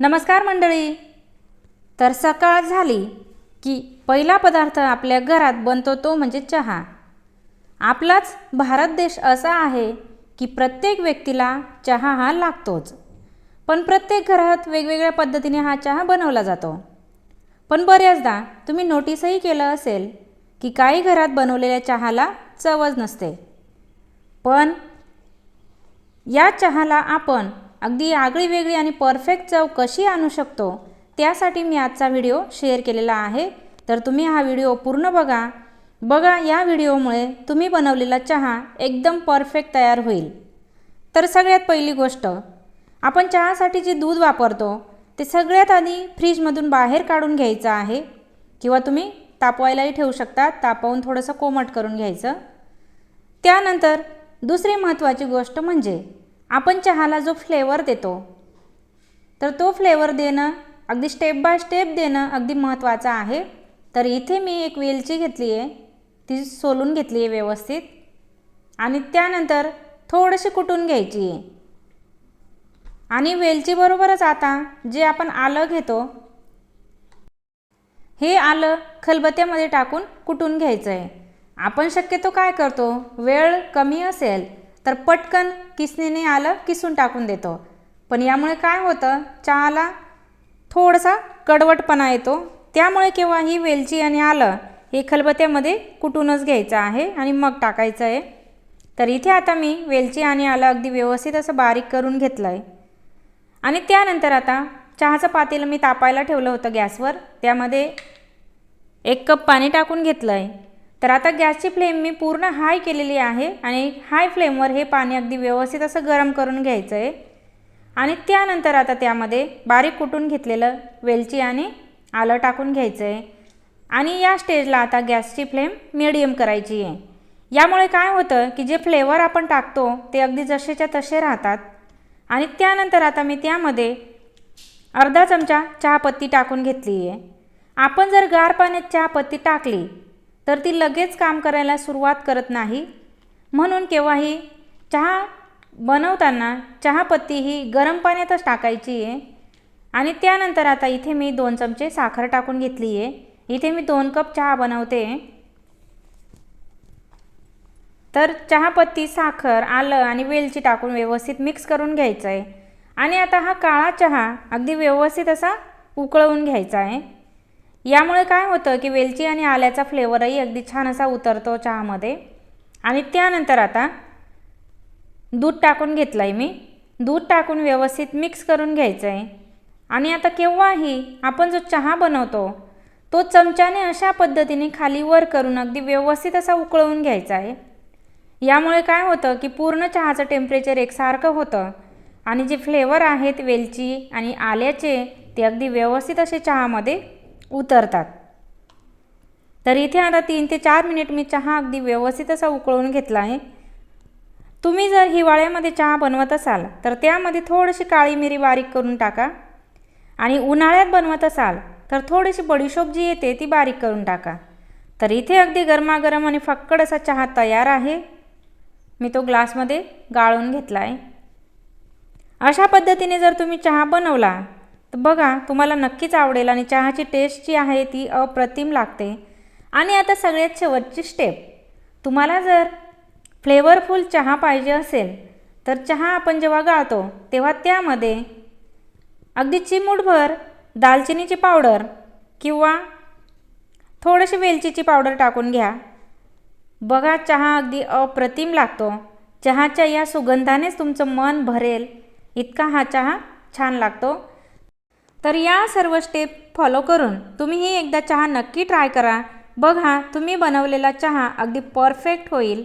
नमस्कार मंडळी. तर सकाळ झाली की पहिला पदार्थ आपल्या घरात बनतो तो म्हणजे चहा. आपलाच भारत देश असा आहे की प्रत्येक व्यक्तीला चहा हा लागतोच. पण प्रत्येक घरात वेगवेगळ्या पद्धतीने हा चहा बनवला जातो. पण बऱ्याचदा तुम्ही नोटीसही केलं असेल की काही घरात बनवलेल्या चहाला चवच नसते. पण या चहाला आपण अगदी आगळी वेगळी आणि परफेक्ट चव कशी आणू शकतो त्यासाठी मी आजचा व्हिडिओ शेअर केलेला आहे. तर तुम्ही हा व्हिडिओ पूर्ण बघा. बघा या व्हिडिओमुळे तुम्ही बनवलेला चहा एकदम परफेक्ट तयार होईल. तर सगळ्यात पहिली गोष्ट आपण चहासाठी जे दूध वापरतो ते सगळ्यात आधी फ्रीजमधून बाहेर काढून घ्यायचं आहे. किंवा तुम्ही तापवायलाही ठेवू शकता तापवून थोडंसं कोमट करून घ्यायचं. त्यानंतर दुसरी महत्त्वाची गोष्ट म्हणजे आपण चहाला जो फ्लेवर देतो तर तो फ्लेवर देणं अगदी स्टेप बाय स्टेप देणं अगदी महत्त्वाचं आहे. तर इथे मी एक वेलची घेतली आहे ती सोलून घेतली आहे व्यवस्थित. आणि त्यानंतर थोडीशी कुटून घ्यायची आहे. आणि वेलचीबरोबरच आता जे आपण आलं घेतो हे आलं खलबत्त्यामध्ये टाकून कुटून घ्यायचं आहे आपण शक्यतो काय करतो? वेळ कमी असेल तर पटकन किसणीने आलं किसून टाकून देतो. पण यामुळे काय होतं? चहाला थोडासा कडवटपणा येतो. त्यामुळे केव्हा ही वेलची आणि आलं हे खलबत्यामध्ये कुटूनच घ्यायचं आहे आणि मग टाकायचं आहे. तर इथे आता मी वेलची आणि आलं अगदी व्यवस्थित असं बारीक करून घेतलं आहे आणि त्यानंतर आता चहाचं पातेलं मी तापायला ठेवलं होतं गॅसवर. त्यामध्ये एक कप पाणी टाकून घेतलं आहे तर आता गॅसची फ्लेम मी पूर्ण हाय केलेली आहे आणि हाय फ्लेमवर हे पाणी अगदी व्यवस्थित असं गरम करून घ्यायचं आहे आणि त्यानंतर आता त्यामध्ये बारीक कुटून घेतलेलं वेलची आणि आलं टाकून घ्यायचं आहे आणि या स्टेजला आता गॅसची फ्लेम मिडियम करायची आहे. यामुळे काय होतं की जे फ्लेवर आपण टाकतो ते अगदी जसेच्या तसे राहतात. आणि त्यानंतर आता मी त्यामध्ये अर्धा चमचा चहापत्ती टाकून घेतली आहे आपण जर गार पाण्यात चहापत्ती टाकली तर ती लगेच काम करायला सुरुवात करत नाही. म्हणून केव्हाही चहा बनवताना चहापत्ती ही गरम पाण्यातच टाकायची आहे. आणि त्यानंतर आता इथे मी दोन चमचे साखर टाकून घेतली आहे. इथे मी दोन कप चहा बनवते. तर चहापत्ती साखर आलं आणि वेलची टाकून व्यवस्थित मिक्स करून घ्यायचं आहे. आणि आता हा काळा चहा अगदी व्यवस्थित असा उकळवून घ्यायचा आहे. यामुळे काय होतं की वेलची आणि आल्याचा फ्लेवरही अगदी छान असा उतरतो चहामध्ये. आणि त्यानंतर आता दूध टाकून घेतलं आहे मी. दूध टाकून व्यवस्थित मिक्स करून घ्यायचं आहे आणि आता केव्हाही आपण जो चहा बनवतो तो चमच्याने अशा पद्धतीने खाली वर करून अगदी व्यवस्थित असा उकळवून घ्यायचा आहे यामुळे काय होतं की पूर्ण चहाचं टेम्परेचर एकसारखं होतं आणि जे फ्लेवर आहेत वेलची आणि आल्याचे ते अगदी व्यवस्थित असे चहामध्ये उतरतात. तर इथे आता तीन ते चार मिनिट मी चहा अगदी व्यवस्थित असा उकळून घेतला आहे. तुम्ही जर हिवाळ्यामध्ये चहा बनवत असाल तर त्यामध्ये थोडीशी काळी मिरी बारीक करून टाका. आणि उन्हाळ्यात बनवत असाल तर थोडीशी बडीशोप जी येते ती बारीक करून टाका. तर इथे अगदी गरमागरम आणि फक्कड असा चहा तयार आहे. मी तो ग्लासमध्ये गाळून घेतला आहे. अशा पद्धतीने जर तुम्ही चहा बनवला तर बघा तुम्हाला नक्कीच आवडेल आणि चहाची टेस्ट जी आहे ती अप्रतिम लागते. आणि आता सगळ्यात शेवटची स्टेप तुम्हाला जर फ्लेवरफुल चहा पाहिजे असेल तर चहा आपण जेव्हा गाळतो तेव्हा त्यामध्ये अगदी चिमूटभर दालचिनीची पावडर किंवा थोडीशी वेलचीची पावडर टाकून घ्या. बघा चहा अगदी अप्रतिम लागतो. चहाच्या या सुगंधानेच तुमचं मन भरेल. इतका हा चहा छान लागतो. तर या सर्व स्टेप फॉलो करून तुम्हीही एकदा चहा नक्की ट्राय करा. बघा तुम्ही बनवलेला चहा अगदी परफेक्ट होईल.